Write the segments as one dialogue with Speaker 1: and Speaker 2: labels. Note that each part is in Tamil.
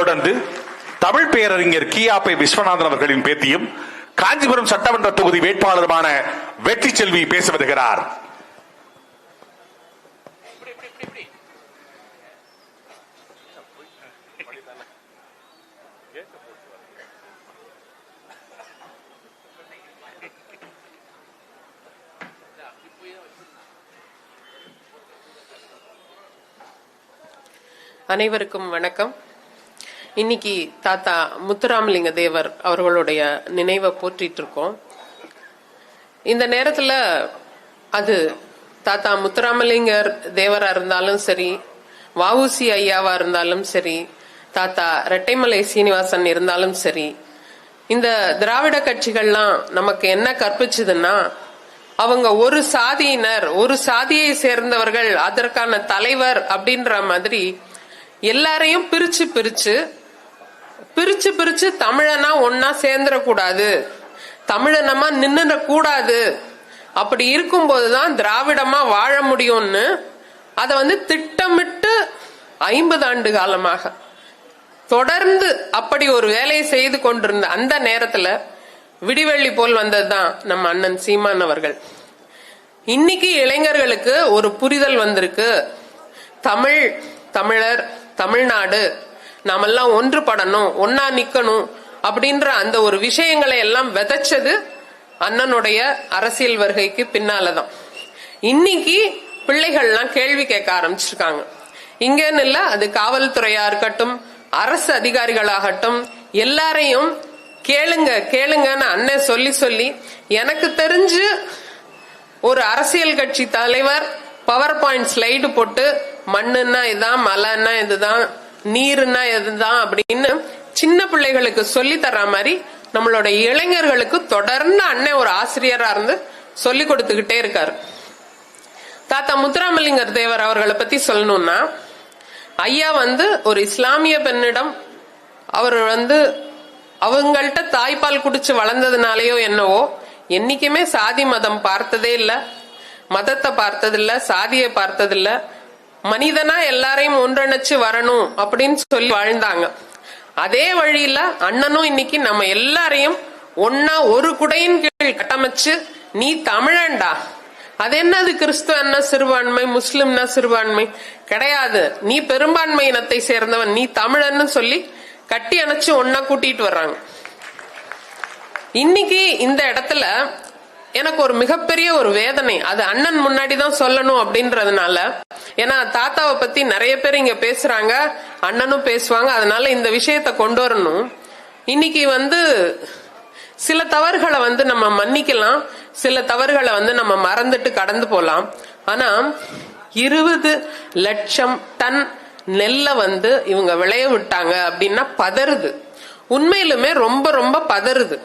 Speaker 1: தொடர்ந்து தமிழ் பேரறிஞர் கியாப்பை விஸ்வநாதன் அவர்களின் பேத்தியும் காஞ்சிபுரம் சட்டமன்ற தொகுதி வேட்பாளருமான வெற்றி செல்வி பேச வருகிறார்.
Speaker 2: அனைவருக்கும் வணக்கம். இன்னைக்கு தாத்தா முத்துராமலிங்க தேவர் அவர்களுடைய நினைவை போற்றிட்டு இருக்கோம் இந்த நேரத்துல அது தாத்தா முத்துராமலிங்கர் தேவரா இருந்தாலும் சரி வஉசி ஐயாவா இருந்தாலும் சரி தாத்தா ரெட்டைமலை சீனிவாசன் இருந்தாலும் சரி இந்த திராவிட கட்சிகள்லாம் நமக்கு என்ன கற்பிச்சதுன்னா அவங்க ஒரு சாதியினர் ஒரு சாதியை சேர்ந்தவர்கள் அதற்கான தலைவர் அப்படின்ற மாதிரி எல்லாரையும் பிரிச்சு பிரிச்சு பிரிச்சு பிரிச்சு தமிழனா ஒன்னா சேர்ந்துடக்கூடாது. தமிழனமா நின்னுட கூடாது அப்படி இருக்கும்போதுதான் திராவிடமா வாழ முடியும்னு அதை வந்து திட்டமிட்டு ஐம்பது ஆண்டு காலமாக தொடர்ந்து அப்படி ஒரு வேலையை செய்து கொண்டிருந்த அந்த நேரத்துல விடிவெள்ளி போல் வந்ததுதான் நம்ம அண்ணன் சீமான் அவர்கள். இன்னைக்கு இளைஞர்களுக்கு ஒரு புரிதல் வந்திருக்கு. தமிழ் தமிழர் தமிழ்நாடு நாமெல்லாம் ஒன்றுபடணும் ஒன்னா நிக்கணும் அப்படின்ற அந்த ஒரு விஷயங்களை எல்லாம் விதைச்சது அண்ணனுடைய அரசியல் வருகைக்கு பின்னாலதான். இன்னைக்கு பிள்ளைகள்லாம் கேள்வி கேட்க ஆரம்பிச்சிருக்காங்க. இங்கன்னு இல்ல அது காவல்துறையா இருக்கட்டும் அரசு அதிகாரிகளாகட்டும் எல்லாரையும் கேளுங்க கேளுங்கன்னு அண்ணன் சொல்லி சொல்லி எனக்கு தெரிஞ்சு ஒரு அரசியல் கட்சி தலைவர் பவர் பாயிண்ட் ஸ்லைடு போட்டு மண்ணுன்னா இதுதான் மலைன்னா இதுதான் நீர்னா எதுதான் அப்படின்னு சின்ன பிள்ளைகளுக்கு சொல்லி தர்ற மாதிரி நம்மளோட இளைஞர்களுக்கு தொடர்ந்து அண்ணன் ஒரு ஆசிரியரா இருந்து சொல்லி கொடுத்துக்கிட்டே இருக்காரு. தாத்தா முத்துராமலிங்கர் தேவர் அவர்களை பத்தி சொல்லணும்னா ஐயா வந்து ஒரு இஸ்லாமிய பெண்ணிடம் அவர் வந்து அவங்கள்ட்ட தாய்ப்பால் குடிச்சு வளர்ந்ததுனாலயோ என்னவோ என்னைக்குமே சாதி மதம் பார்த்ததே இல்லை மதத்தை பார்த்ததில்ல சாதியை பார்த்ததில்லை மனிதனா எல்லாரையும் ஒன்றிணைச்சு வரணும் அப்படின்னு சொல்லி வாழ்ந்தாங்க. அதே வழியில அண்ணனும் இன்னைக்கு நம்ம எல்லாரையும் ஒன்னா ஒரு குடையின் கீழ் கட்டமைச்சு நீ தமிழன்டா. அது என்னது கிறிஸ்துவன்னா சிறுபான்மை முஸ்லிம்னா சிறுபான்மை? கிடையாது. நீ பெரும்பான்மை இனத்தை சேர்ந்தவன். நீ தமிழன்னு சொல்லி கட்டி அணைச்சு ஒன்னா கூட்டிட்டு வர்றாங்க. இன்னைக்கு இந்த இடத்துல எனக்கு ஒரு மிகப்பெரிய ஒரு வேதனை. அது அண்ணன் முன்னாடி தான் சொல்லணும் அப்படின்றதுனால. ஏன்னா தாத்தாவை பத்தி நிறைய பேர் இங்க பேசுறாங்க. அண்ணனும் பேசுவாங்க. அதனால இந்த விஷயத்த கொண்டு வரணும். இன்னைக்கு வந்து சில தவறுகளை வந்து நம்ம மன்னிக்கலாம். சில தவறுகளை வந்து நம்ம மறந்துட்டு கடந்து போலாம். ஆனா இருபது லட்சம் டன் நெல்லை வந்து இவங்க விளைய விட்டாங்க அப்படின்னா பதறுது. உண்மையிலுமே ரொம்ப ரொம்ப பதறுது.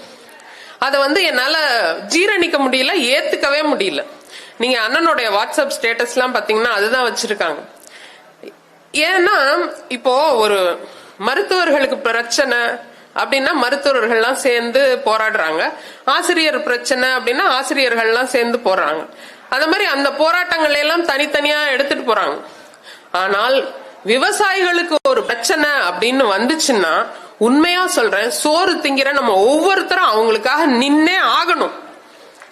Speaker 2: அதை வந்து என்னால ஜீரணிக்க முடியல ஏத்துக்கவே முடியல. நீங்க அண்ணனுடைய வாட்ஸ்அப் ஸ்டேட்டஸ் எல்லாம் பாத்தீங்கன்னா அதுதான் வச்சிருக்காங்க. ஏன்னா இப்போ ஒரு மருத்துவர்களுக்கு பிரச்சனை அப்படின்னா மருத்துவர்கள்லாம் சேர்ந்து போராடுறாங்க. ஆசிரியர் பிரச்சனை அப்படின்னா ஆசிரியர்கள்லாம் சேர்ந்து போறாங்க அந்த மாதிரி அந்த போராட்டங்களை எல்லாம் தனித்தனியா எடுத்துட்டு போறாங்க. ஆனால் விவசாயிகளுக்கு ஒரு பிரச்சனை அப்படின்னு வந்துச்சுன்னா உண்மையா சொல்றேன் சோறு திங்கிற நம்ம ஒவ்வொருத்தரும் அவங்களுக்காக நின்னே ஆகணும்.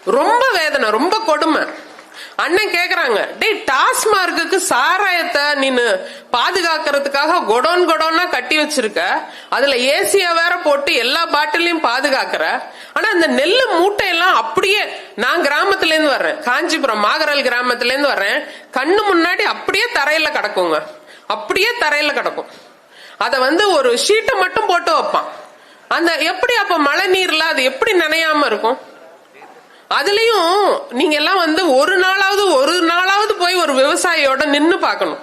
Speaker 2: ரொம்ப வேதனை ரொம்ப கொடுமை. அண்ணன் கேக்குறாங்க டேய் டாஸ்மார்க்கு சாராயத்தை நின்னு பாதுகாக்கிறதுக்காக கொடோன் கொடோன்னா கட்டி வச்சிருக்க. அதுல ஏசிய வேற போட்டு எல்லா பாட்டிலையும் பாதுகாக்கிற. ஆனா இந்த நெல்லு மூட்டையெல்லாம் அப்படியே நான் கிராமத்துல இருந்து வர்றேன். காஞ்சிபுரம் மாகரல் கிராமத்துல இருந்து வர்றேன். கண்ணு முன்னாடி அப்படியே தரையில கிடக்குங்க. அப்படியே தரையில கிடக்கும். அதை வந்து ஒரு ஷீட்டை மட்டும் போட்டு வைப்பான். அந்த எப்படி அப்ப மழை நீர்ல அது எப்படி நனையாம இருக்கும்? அதுலயும் நீங்க எல்லாம் வந்து ஒரு நாளாவது ஒரு நாளாவது போய் ஒரு விவசாயியோட நின்னு பார்க்கணும்.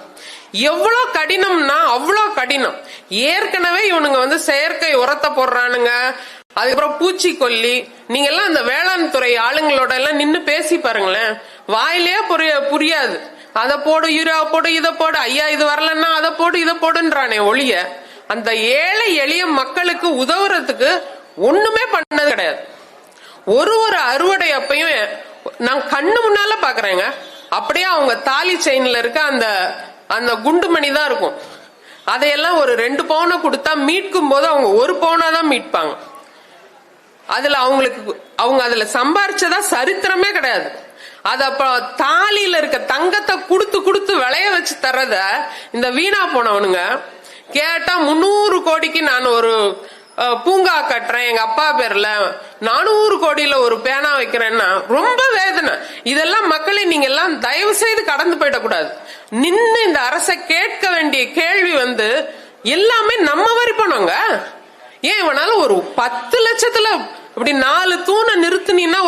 Speaker 2: எவ்வளவு கடினம்னா அவ்வளோ கடினம். ஏற்கனவே இவனுங்க வந்து செயற்கை உரத்தை போடுறானுங்க. அதுக்கப்புறம் பூச்சிக்கொல்லி. நீங்க எல்லாம் அந்த வேளாண் துறை ஆளுங்களோட எல்லாம் நின்னு பேசி பாருங்களேன். வாயிலே புரிய புரியாது. அதை போடு யூரியா போடு இதை போடு. ஐயா இது வரலன்னா அதை போடு இதை போடுன்றானே ஒளிய அந்த ஏழை எளிய மக்களுக்கு உதவுறதுக்கு ஒண்ணுமே பண்ணது கிடையாது. ஒரு ஒரு அறுவடை அப்பையும் நான் கண்ணு முன்னால பாக்குறேங்க. அப்படியே அவங்க தாலி செயின்ல இருக்க அந்த அந்த குண்டுமணி தான் இருக்கும். அதையெல்லாம் ஒரு ரெண்டு பவுனை கொடுத்தா மீட்கும் போது அவங்க ஒரு பவுனா தான் மீட்பாங்க. அதுல அவங்களுக்கு அவங்க அதுல சம்பாரிச்சதா சரித்திரமே கிடையாது. அது அப்ப தாலியில இருக்க தங்கத்தை குடுத்து குடுத்து விளைய வச்சு தர்றத இந்த வீணா போனவனுங்க கேட்டா முன்னூறு கோடிக்கு நான் ஒரு பூங்கா கட்டுறேன். எங்க அப்பா பேர்ல நானூறு கோடியில ஒரு பேனா வைக்கிறேன்னா ரொம்ப வேதனை. இதெல்லாம் மக்களை நீங்க எல்லாம் தயவு செய்து கடந்து போயிடக்கூடாது நின்று இந்த அரசை கேட்க வேண்டிய கேள்வி வந்து எல்லாமே நம்ம வரி பணங்க ஏன் இவனால ஒரு பத்து லட்சத்துல இப்படி நாலு தூணை நிறுத்தினீன்னா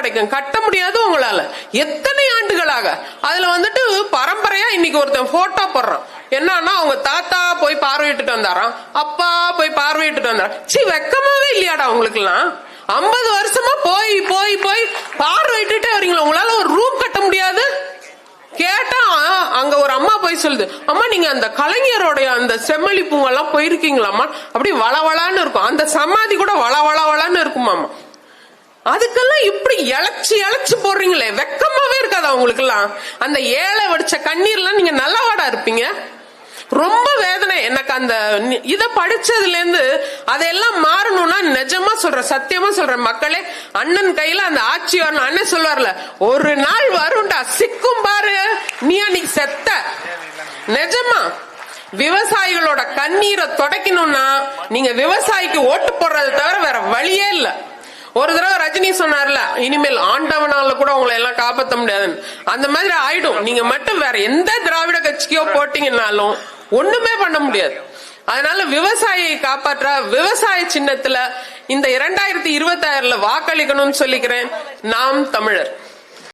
Speaker 2: கிடைக்கும். கட்ட முடியாது உங்களால. எத்தனை ஆண்டுகளாக? அதுல வந்துட்டு பரம்பரையா இன்னைக்கு ஒருத்தன் போட்டோ போடுறான். என்னன்னா அவங்க தாத்தா போய் பார்வையிட்டுட்டு வந்தாராம். அப்பா போய் பார்வையிட்டு வந்தாராம். சி வெக்கமாவே இல்லையாடா உங்களுக்கு எல்லாம் ஐம்பது வருஷமா போய் போய் போய் பார்வையிட்டுட்டே வரீங்களா. உங்களால ஒரு ரூம் கட்ட முடியாது? கேட்டா அங்க ஒரு அம்மா போய் சொல்லுது அம்மா நீங்க அந்த கலைஞரோடைய அந்த செம்மொழி பூங்கெல்லாம் போயிருக்கீங்களாம்மா? அப்படி வளவளான்னு இருக்கும். அந்த சமாதி கூட வளவளவளான்னு இருக்குமாமா அதுக்கெல்லாம் இப்படி இழைச்சி இழைச்சி போடுறீங்களே? வெக்கமாவே இருக்காதா உங்களுக்கு எல்லாம் அந்த ஏழை வடிச்ச கண்ணீர்லாம் நீங்க நல்லவாடா இருப்பீங்க. ரொம்ப வேதனை. எனக்கு அந்த இதை இத படிச்சதுல இருந்து அதெல்லாம் மாறணும்னா நிஜமா சொல்றேன் சத்தியமா சொல்றேன். மக்களே அண்ணன் கையில அந்த ஆட்சி வரணும். அண்ணன் சொல்லுவார்ல ஒரு நாள் வரும்டா சிக்கும் பாரு. நீ அன்னைக்கு செத்த. நிஜமா. விவசாயிகளோட கண்ணீரை தொடக்கணும்னா நீங்க விவசாயிக்கு ஓட்டு போடுறதை தவிர வேற வழியே இல்லை. ஒரு தடவை ரஜினி சொன்னார்ல இனிமேல் ஆண்டவனால கூட உங்களை எல்லாம் காப்பாற்ற முடியாதுன்னு. அந்த மாதிரி ஆயிடும். நீங்க மட்டும் வேற எந்த திராவிட கட்சிக்கோ போட்டீங்கன்னாலும் ஒண்ணுமே பண்ண முடியாது. அதனால விவசாயியை காப்பாற்ற விவசாய சின்னத்துல இந்த இரண்டாயிரத்தி இருபத்தி ஆறுல வாக்களிக்கணும்னு சொல்லிக்கிறேன். நாம் தமிழர்.